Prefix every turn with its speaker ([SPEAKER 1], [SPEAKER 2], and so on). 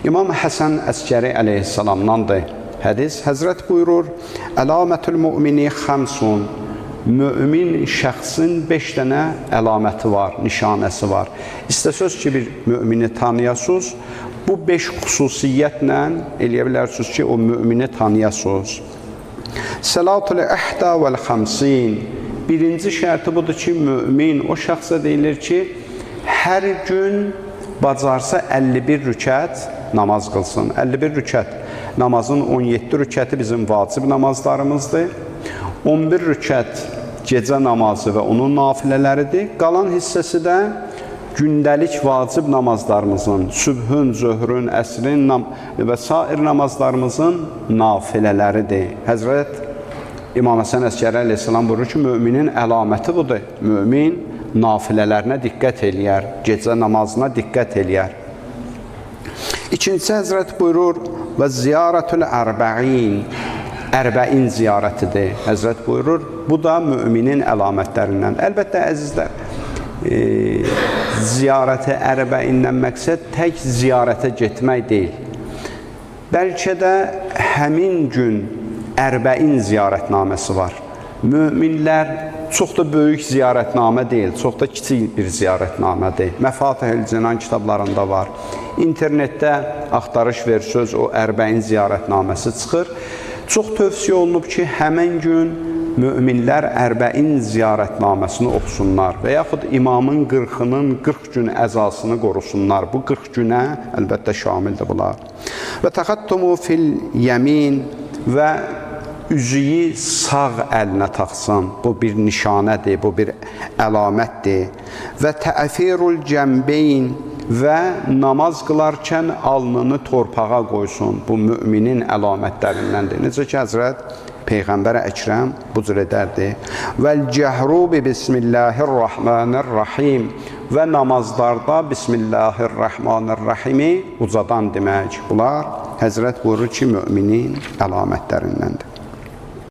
[SPEAKER 1] İmam Həsən Əskəri əleyhissalamdandır. Hədis Həzrət buyurur: "Əlamətül mümini xamsun." Mömin şəxsin 5 dənə əlaməti var, nişanəsi var. İstəsəz ki, bir mümini tanıyasınız, bu 5 xüsusiyyətlə eləyə bilərsiniz ki, o mümini tanıyasınız. Salatul əhdə vəl xamsin. Birinci şərti budur ki, mümin o şəxsə deyilir ki, hər gün bacarsa 51 rükət namaz qılsın. 51 rükət namazın 17 rükəti bizim vacib namazlarımızdır. 11 rükət gecə namazı və onun nafilələridir. Qalan hissəsi də gündəlik vacib namazlarımızın, sübhün, zöhrün, əsrin və sair namazlarımızın nafilələridir. Həzrət İmam Həsən Əskəri əleyhissalam buyurur ki, müminin əlaməti budur. Mümin nafilələrinə diqqət eləyər, gecə namazına diqqət eləyər. İkincisi Həzrət buyurur və ziyarətül ərbəin ərbəin ziyarətidir. Həzrət buyurur, bu da müminin əlamətlərindən. Əlbəttə əzizlər, e, ziyarəti ərbəindən məqsəd tək ziyarətə getmək deyil. Bəlkə də həmin gün ərbəin ziyarətnaməsi var. Möminlər çox da böyük ziyarətnamə deyil, çox da kiçik bir ziyarətnamədir. Məfatihül Cinan kitablarında var. İnternetdə axtarış versöz o ərbəin ziyarətnaməsi çıxır. Çox tövsiyə olunub ki, həmən gün möminlər ərbəin ziyarətnaməsini oxusunlar və yaxud imamın 40-nın 40 gün əzasını qorusunlar. Bu 40 günə əlbəttə şamildir bunlar. Və təxattumu fil yəmin və üzüyü sağ əlinə taxsın. Bu bir nişanədir, bu bir əlamətdir. Və təəfirul cəmbeyn və namaz qılarkən alnını torpağa qoysun. Bu müminin əlamətlərindəndir. Necə ki, Həzrət Peyğəmbər Əkrəm bu cür edərdi. Vəl cəhru bi bismillahirrahmanirrahim və namazlarda Bismillahirrahmanirrahimi ucadan demək. Bunlar Həzrət buyurur ki, müminin əlamətlərindəndir.